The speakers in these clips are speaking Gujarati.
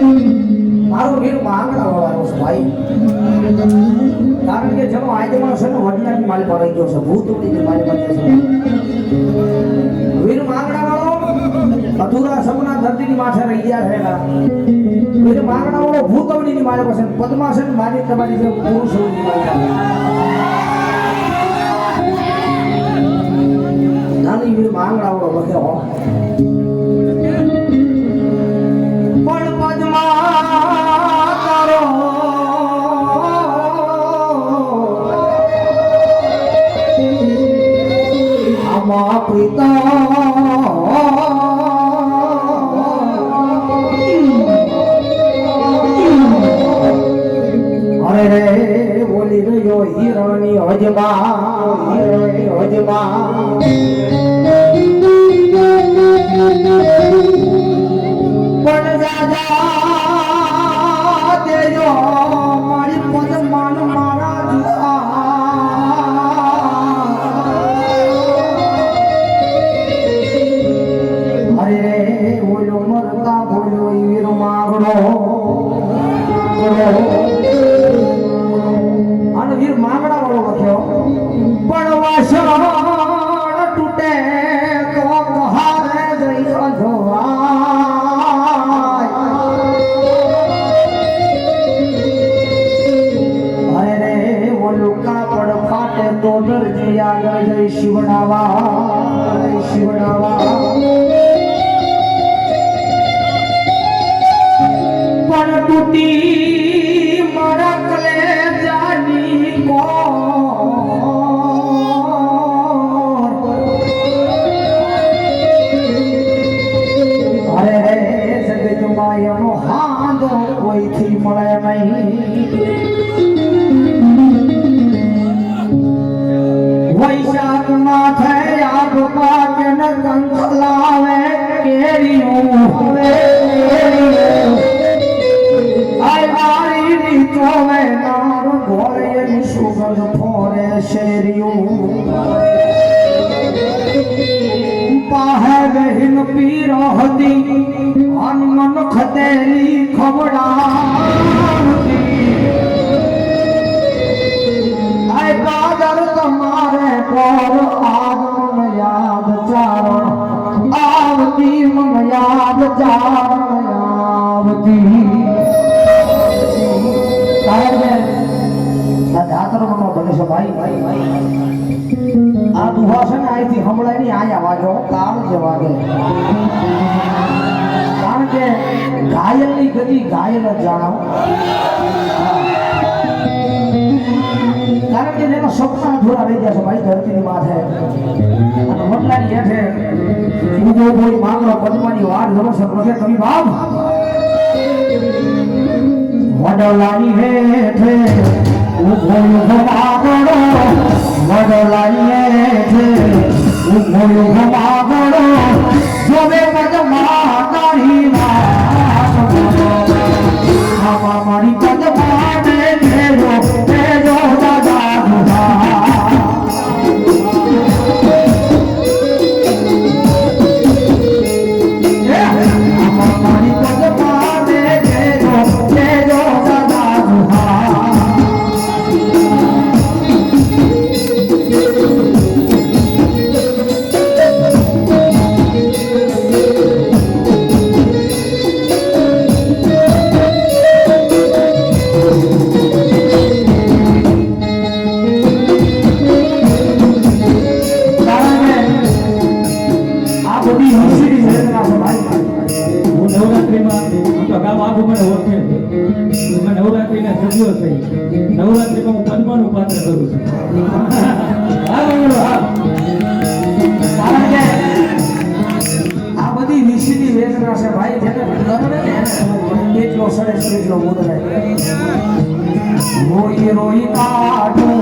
મારો વીર માંગણા વાળો છે ભાઈ. કારણ કે ચલો આજમાં છે ને વડલાની માલ પર ગયો છે ભૂત ઉડીની માલ પર છે. વીર માંગડા વાળો અધૂરા સપના ધરતીની માથે રહી ગયા છે વીર માંગડા વાળો ભૂત ઉડીની માલ પર છે પદ્માસન માની તમારી જે પુરુષ ઉડીની માલ પર નાની વીર માંગડા વાળો લખ્યો પણ આમાં પિતા અરે રે બોલી રહ્યો હિરણી હજમા હિરણી હજમા દરજી આગળ જઈ શિવડાવા શિવડાવા પણ તૂટી મારા કલેજાની કો અરે જગત માયાનો એનો કોઈથી મળે નહીં. વૈશાખ માથે આગ પાકે ન કંઠ લાવે કેરીયું હવે કેરીયું આય મારી નીચો વે નાર ઘોરે ની સુગંધ ફોરે શેરિયું પાહે બહેન પીરો હતી હનુમન ખતેલી ખવડાવતી યાદ કે આ દુહા છે ને અહીંથી હમણાં ની આયા કારણ કે ઘાયલની ગતિ ગાયલ જ જાણો. કારણ કે એના સપના અધૂરા રહી ગયા છે ભાઈ ધરતીની માથે અને વડલાની હેઠે ઊભો કોઈ માંગરો પદ્માની વાડ જવો છે પ્રભે કવિ બાપ વડલાની હેઠે ઊભો ઊભો માંગરો વડલાની હેઠે ઊભો ઊભો માંગરો જોવે પદ્મા તારી ઓળખે છે હું નવરાત્રીના સભ્યો થઈ. નવરાત્રીમાં હું પદ્માનું પાત્ર કરું છું. આ બધી વેદના છે ભાઈ, જેને કાઢું.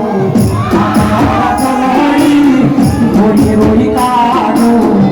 રોઈ રોઈ કાઢું.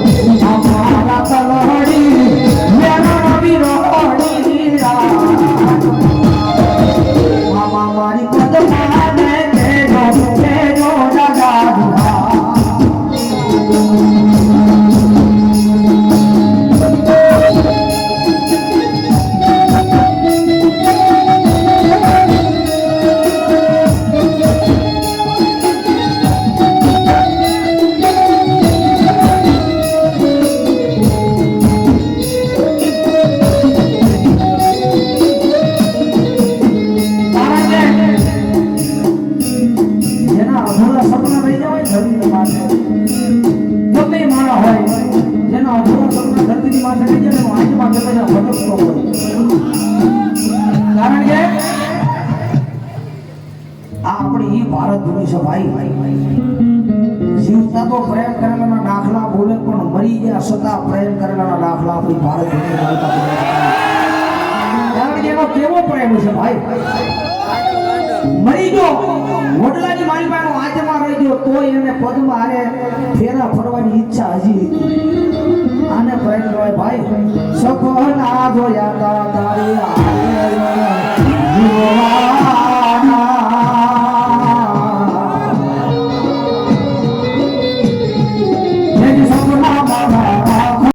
કારણ કે ભારત ભૂમિ છે ભાઈ જીવતા તો પ્રેમ કરેલાના દાખલા બોલે, પણ મરી ગયા છતાં પ્રેમ કરવાના દાખલા આપણી ભારત કારણ કે એનો કેવો પ્રેમ છે ભાઈ? મરી ગયો. વડલાની માલિકાનો આત્મા રહી ગયો તો એને પદમાં આને ફેરા ફરવાની ઈચ્છા હજી કહેવાય ભાઈ સપના જોયા